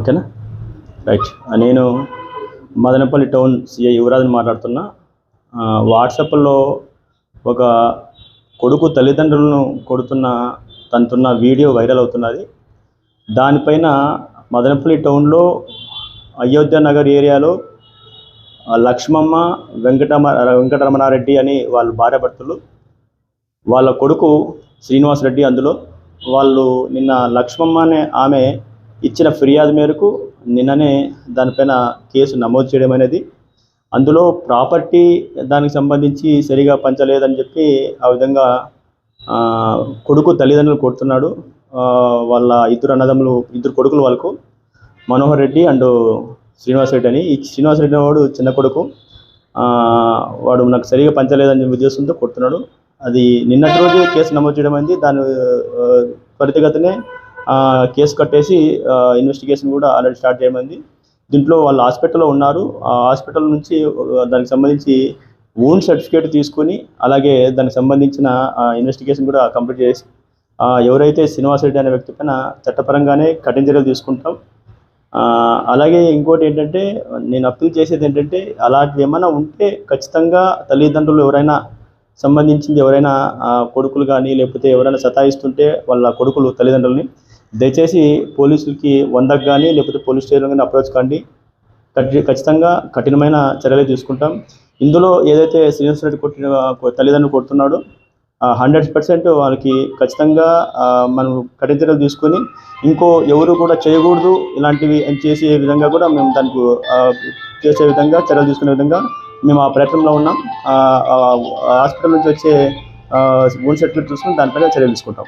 ఓకేనా? రైట్. నేను Madanapalle town CI యువరాజుని మాట్లాడుతున్నా. వాట్సాప్లో ఒక కొడుకు తల్లిదండ్రులను కొడుతున్న తనతున్న వీడియో వైరల్ అవుతున్నది. దానిపైన మదనపల్లి టౌన్లో అయోధ్య నగర్ ఏరియాలో లక్ష్మమ్మ వెంకటమ వెంకటరమణారెడ్డి అని వాళ్ళ భార్యాభర్తలు వాళ్ళ కొడుకు శ్రీనివాస్ రెడ్డి అందులో. వాళ్ళు నిన్న లక్ష్మమ్మ అనే ఆమె ఇచ్చిన ఫిర్యాదు మేరకు నిన్ననే దానిపైన కేసు నమోదు చేయడం అనేది అందులో ప్రాపర్టీ దానికి సంబంధించి సరిగా పంచలేదని చెప్పి ఆ విధంగా కొడుకు తల్లిదండ్రులు కొడుతున్నాడు వాళ్ళ ఇద్దరు అన్నదమ్ములు ఇద్దరు కొడుకులు వాళ్ళకు మనోహర్ రెడ్డి అండ్ శ్రీనివాస్ రెడ్డి అని. ఈ శ్రీనివాస్ రెడ్డి వాడు చిన్న కొడుకు. వాడు నాకు సరిగా పంచలేదని ఉద్దేశంతో కొడుతున్నాడు అది నిన్నటి రోజు కేసు నమోదు చేయడం అయింది. దాని ఆ, త్వరితగతినే కేసు కట్టేసి ఇన్వెస్టిగేషన్ కూడా ఆల్రెడీ స్టార్ట్ చేయమంది దీంట్లో వాళ్ళు హాస్పిటల్లో ఉన్నారు. ఆ హాస్పిటల్ నుంచి దానికి సంబంధించి ఓన్ సర్టిఫికేట్ తీసుకొని అలాగే దానికి సంబంధించిన ఇన్వెస్టిగేషన్ కూడా కంప్లీట్ చేసి ఎవరైతే శ్రీనివాస్ రెడ్డి అనే వ్యక్తి పైన చట్టపరంగానే కఠిన చర్యలు తీసుకుంటాం. అలాగే ఇంకోటి ఏంటంటే నేను అప్పీల్ చేసేది ఏంటంటే అలాంటివి ఏమైనా ఉంటే ఖచ్చితంగా తల్లిదండ్రులు ఎవరైనా సంబంధించింది ఎవరైనా కొడుకులు కానీ లేకపోతే ఎవరైనా సతాయిస్తుంటే వాళ్ళ కొడుకులు తల్లిదండ్రులని దయచేసి పోలీసులకి వందకు కానీ లేకపోతే పోలీస్ స్టేషన్ కానీ అప్రోచ్ కండి. ఖచ్చితంగా కఠినమైన చర్యలు తీసుకుంటాం. ఇందులో ఏదైతే శ్రీనివాస్ రెడ్డి కొట్టిన తల్లిదండ్రులు కొడుతున్నాడో హండ్రెడ్ పర్సెంట్ వాళ్ళకి ఖచ్చితంగా మనం కఠిన చర్యలు తీసుకొని ఇంకో ఎవరు కూడా చేయకూడదు. ఇలాంటివి అని చేసే విధంగా కూడా మేము దానికి చేసే విధంగా చర్యలు తీసుకునే విధంగా మేము ఆ ప్రయత్నంలో ఉన్నాం. హాస్పిటల్ నుంచి వచ్చే ఓన్ సర్టిఫికేట్ చూసుకుని దానిపైన చర్యలు తీసుకుంటాం.